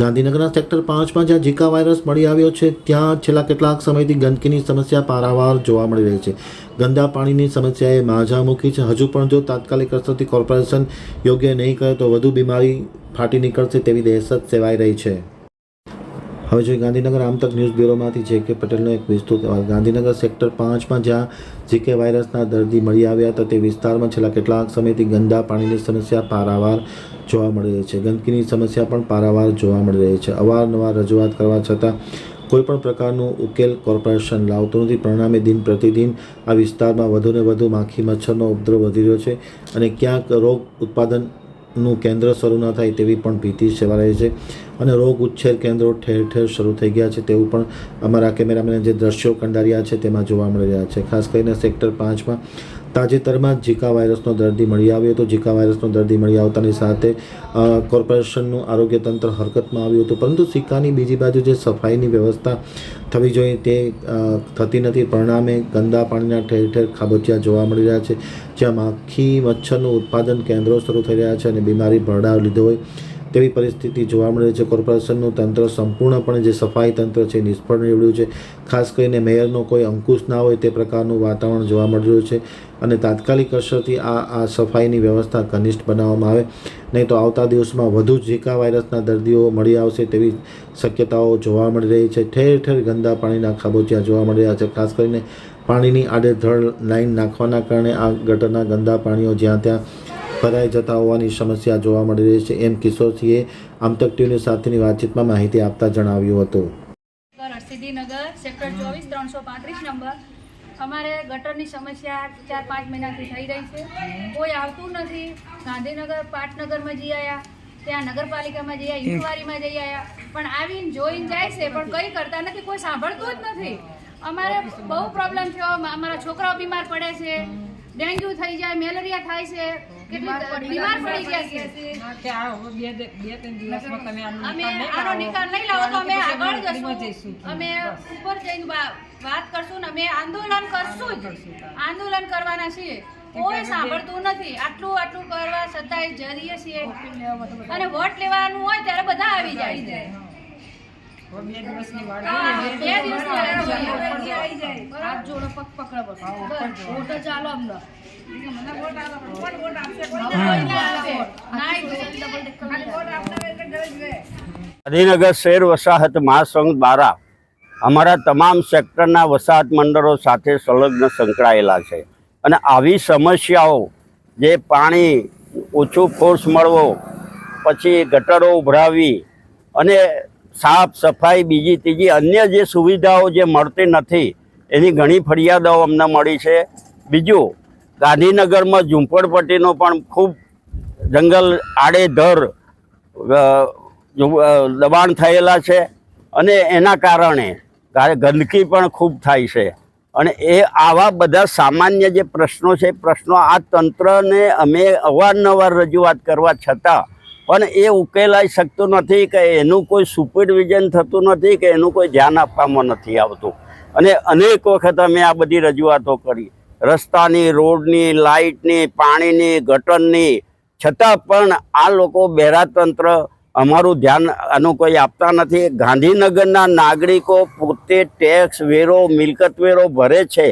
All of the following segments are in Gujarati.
ગાંધીનગરના સેક્ટર પાંચમાં જ્યાં ઝીકા વાયરસ મળી આવ્યો છે, ત્યાં છેલ્લા કેટલાક સમયથી ગંદકીની સમસ્યા પારાવાર જોવા મળી રહી છે. ગંદા પાણીની સમસ્યાએ માઝા મૂકી છે. હજુ પણ જો તાત્કાલિક અસરથી કોર્પોરેશન યોગ્ય નહીં કરે તો વધુ બીમારી ફાટી નીકળશે તેવી દહેશત સેવાઈ રહી છે. હવે જોઈએ ગાંધીનગર આમતક ન્યૂઝ બ્યુરોમાંથી જે કે પટેલનો એક વિસ્તૃત અહેવાલ, ગાંધીનગર સેક્ટર પાંચમાં જ્યાં જીકે વાયરસના દર્દી મળી આવ્યા હતા, તે વિસ્તારમાં છેલ્લા કેટલાક સમયથી ગંદા પાણીની સમસ્યા પારાવાર જોવા મળી રહી છે. ગંદકીની સમસ્યા પણ પારાવાર જોવા મળી રહી છે. અવારનવાર રજૂઆત કરવા છતાં કોઈપણ પ્રકારનો ઉકેલ કોર્પોરેશન લાવતું નથી. પરિણામે દિન પ્રતિદિન આ વિસ્તારમાં વધુને વધુ માખી મચ્છરનો ઉપદ્રવ વધી રહ્યો છે અને ક્યાંક રોગ ઉત્પાદનનું કેન્દ્ર શરૂ ન થાય તેવી પણ ભીતિ સેવાઈ છે. અને રોગ ઉચ્છેર કેન્દ્રો ઠેર ઠેર શરૂ થઈ ગયા છે તેવું પણ અમારા કેમેરામેને જે દ્રશ્યો કંડાર્યા છે તેમાં જોવા મળી રહ્યા છે. ખાસ કરીને સેક્ટર પાંચમાં તાજેતરમાં ઝીકા વાયરસનો દર્દી મળી આવ્યો હતો. ઝીકા વાયરસનો દર્દી મળી આવતાની સાથે કોર્પોરેશનનું આરોગ્ય તંત્ર હરકતમાં આવ્યું હતું. પરંતુ સિક્કાની બીજી બાજુ જે સફાઈની વ્યવસ્થા થવી જોઈએ તે થતી નથી. પરિણામે ગંદા પાણીના ઠેર ઠેર ખાબોચિયા જોવા મળી રહ્યા છે જ્યાં માખી મચ્છરનું ઉત્પાદન કેન્દ્રો શરૂ થઈ રહ્યા છે અને બીમારી ભરડાવ લીધો હોય તેવી પરિસ્થિતિ જોવા મળે છે. કોર્પોરેશનનું તંત્ર સંપૂર્ણપણે જે સફાઈ તંત્ર છે નિષ્ફળ નીવડ્યું છે. ખાસ કરીને મેયરનો કોઈ અંકુશ ના હોય તે પ્રકારનું વાતાવરણ જોવા મળી રહ્યું છે અને તાત્કાલિક અસરથી આ આ સફાઈની વ્યવસ્થા ઘનિષ્ઠ બનાવવામાં આવે. નહીં તો આવતા દિવસમાં વધુ ઝીકા વાયરસના દર્દીઓ મળી આવશે તેવી શક્યતાઓ જોવા મળી રહી છે. ઠેર ઠેર ગંદા પાણીના ખાબોચિયા જોવા મળી રહ્યા છે. ખાસ કરીને પાણીની આડેધડ લાઈન નાખવાના કારણે આ ગટરના ગંદા પાણીઓ જ્યાં ત્યાં ભરાઈ જતા હોવાની સમસ્યા જોવા મળી રહી છે. એમ કિશોરસિંહે આમતક ટીવી સાથેની વાતચીતમાં માહિતી આપતા જણાવ્યું હતું. નગર સિદ્ધિનગર, સેક્ટર ચોવીસ, ત્રણસો પાંત્રીસ નંબર. અમારે ગટરની સમસ્યા ચાર, પાંચ મહિનાથી થઈ રહી છે. કોઈ આવતું નથી. ગાંધીનગર, પાટનગરમાં જઈ આવ્યા ત્યાં નગરપાલિકામાં જઈ આવ્યા ઇન્કવારીમાં જઈ આવ્યા પણ આવીને જોઈને જાય છે, પણ કંઈ કરતા નથી, કોઈ સાંભળતું જ નથી. અમારે બહુ પ્રોબ્લેમ થયો અમારા છોકરાઓ બીમાર પડે છે. ડેન્ગ્યુ થઈ જાય મેલેરિયા થાય છે કેટલી બીમાર પડી ગયા છે. હા, કે આ હવે બે બે ત્રણ દિવસમાં તમે અમે આનો નિકાલ નહીં લાવો તો અમે આગળ જશું. અમે ઉપર જઈને વાત કરશું ને અમે આંદોલન કરશું જ. આંદોલન કરવાના છીએ. કોઈ સાંભળતું નથી. આટલું આટલું કરવા છતાંય જઈએ છીએ. અને વોટ લેવાનું હોય ત્યારે બધા આવી જાય. છે બે દિવસની વાટ હા, જોઈએ. બે દિવસની રાહ જોઈએ. બરાબર. હાથ જોડો પગ પકડો વોટ અમને. ગાંધીનગર શહેર વસાહત મહાસંઘ દ્વારા અમારા તમામ સેક્ટરના વસાહત મંડળો સાથે સંલગ્ન સંકળાયેલા છે. અને આવી સમસ્યાઓ જે પાણી ઓછું ફોર્સ મળવો પછી ગટરો ઉભરાવી અને સાફ સફાઈ બીજી ત્રીજી અન્ય જે સુવિધાઓ જે મળતી નથી એની ઘણી ફરિયાદો અમને મળી છે. બીજું, ગાંધીનગરમાં ઝૂંપડપટ્ટીનો પણ ખૂબ જંગલ આડેધર દબાણ થયેલા છે અને એના કારણે ગંદકી પણ ખૂબ થાય છે. અને એ આવા બધા સામાન્ય જે પ્રશ્નો છે પ્રશ્નો આ તંત્રને અમે અવારનવાર રજૂઆત કરવા છતાં પણ એ ઉકેલાઈ શકતું નથી કે એનું કોઈ સુપરવિઝન થતું નથી કે એનું કોઈ ધ્યાન આપવામાં નથી આવતું. અને અનેક વખત અમે આ બધી રજૂઆતો કરી. રસ્તાની, રોડની, લાઇટની, પાણીની, ગટરની. છતાં પણ આ લોકો બેરાતંત્ર અમારું ધ્યાન આનું કોઈ આપતા નથી. ગાંધીનગરના નાગરિકો પોતે ટેક્સ વેરો, મિલકત વેરો ભરે છે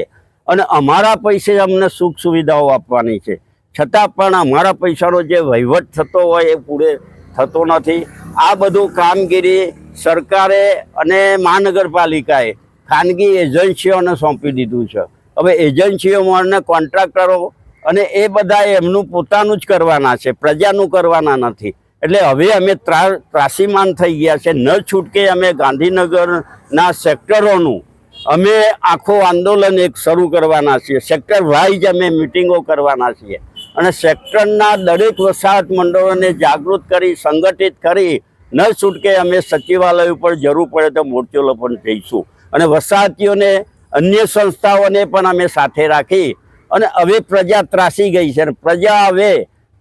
અને અમારા પૈસે અમને સુખ સુવિધાઓ આપવાની છે. છતાં પણ અમારા પૈસાનો જે વહીવટ થતો હોય એ પૂરે થતો નથી. આ બધું કામગીરી સરકારે અને મહાનગરપાલિકાએ ખાનગી એજન્સીઓને સોંપી દીધું છે. હવે એજન્સીઓમાં અને કોન્ટ્રાક્ટરો અને એ બધા એમનું પોતાનું જ કરવાના છે, પ્રજાનું કરવાના નથી. એટલે હવે અમે ત્રા, ત્રાસીમાન થઈ ગયા છે. ન છૂટકે અમે ગાંધીનગરના સેક્ટરોનું અમે આખો આંદોલન એક શરૂ કરવાના છીએ. સેક્ટર વાઇઝ અમે મિટિંગો કરવાના છીએ. અને સેક્ટરના દરેક વસાહત મંડળોને જાગૃત કરી, સંગઠિત કરી, ન છૂટકે અમે સચિવાલય ઉપર જરૂર પડે તો મોરચો પણ જઈશું અને વસાહતીઓને અન્ય સંસ્થાઓને પણ અમે સાથે રાખી અને હવે પ્રજા ત્રાસી ગઈ છે. અને પ્રજા હવે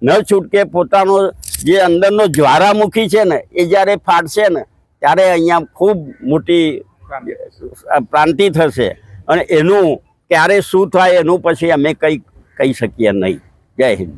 ન છૂટકે પોતાનો જે અંદરનો જ્વારામુખી છે ને, એ જ્યારે ફાટશે ને, ત્યારે અહીંયા ખૂબ મોટી પ્રાંતિ થશે. અને એનું ક્યારે શું થાય એનું પછી અમે કંઈ કહી શકીએ નહીં. જય હિન્દ.